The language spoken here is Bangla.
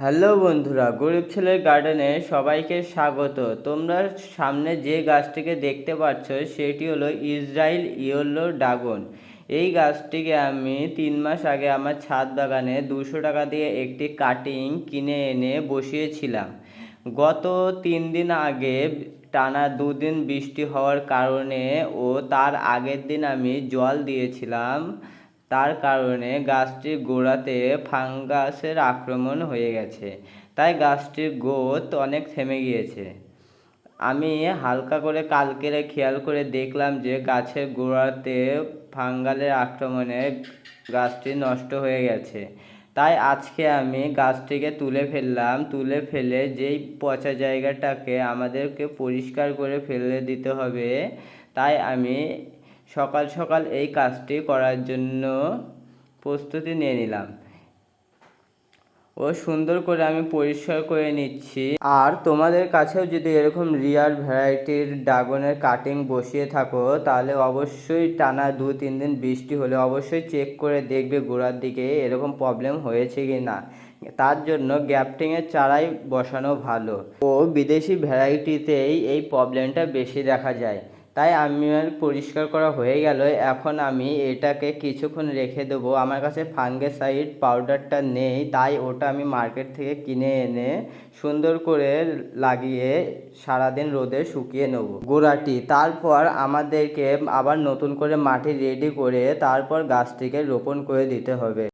হ্যালো বন্ধুরা, গরিব ছেলের গার্ডেনে সবাইকে স্বাগত। তোমরা সামনে যে গাছটিকে দেখতে পাচ্ছ, সেটি হলো ইসরায়েল ইয়েলো ড্রাগন। এই গাছটিকে আমি তিন মাস আগে আমার ছাদ বাগানে দুশো টাকা দিয়ে একটি কাটিং কিনে এনে বসিয়েছিলাম। গত তিন দিন আগে টানা দুদিন বৃষ্টি হওয়ার কারণে ও তার আগের দিন আমি জল দিয়েছিলাম। তার কারণে গাছটির গোড়াতে ফাঙ্গাসের আক্রমণ হয়ে গেছে। তাই গাছটির গ্রোথ অনেক থেমে গিয়েছে। আমি হালকা করে কালকেরে খেয়াল করে দেখলাম যে গাছের গোড়াতে ফাঙ্গালের আক্রমণে গাছটি নষ্ট হয়ে গেছে। তাই আজকে আমি গাছটিকে তুলে ফেললাম। তুলে ফেলে যেই পচা জায়গাটাকে আমাদেরকে পরিষ্কার করে ফেলে দিতে হবে, তাই আমি সকাল সকাল এই কাজটি করার জন্য প্রস্তুতি নিয়ে নিলাম। ও সুন্দর করে আমি পরিষ্কার করে নিচ্ছি। আর তোমাদের কাছেও যদি এরকম রিয়ার ভ্যারাইটির ড্রাগনের কাটিং বসিয়ে থাকো, তাহলে অবশ্যই টানা দু তিন দিন বৃষ্টি হলে অবশ্যই চেক করে দেখবে গোড়ার দিকে এরকম প্রবলেম হয়েছে কি না তার জন্য গ্যাপটিংয়ের চারাই বসানো ভালো। ও বিদেশি ভ্যারাইটিতেই এই প্রবলেমটা বেশি দেখা যায়। তাই আমি আর পরিষ্কার করা হয়ে গেল। এখন আমি এটাকে কিছুক্ষণ রেখে দেবো। আমার কাছে ফাঙ্গেসাইড পাউডারটা নেই, তাই ওটা আমি মার্কেট থেকে কিনে এনে সুন্দর করে লাগিয়ে সারাদিন রোদে শুকিয়ে নেব। গোড়াটি তারপর আমাদেরকে আবার নতুন করে মাটি রেডি করে তারপর গাছটিকে রোপণ করে দিতে হবে।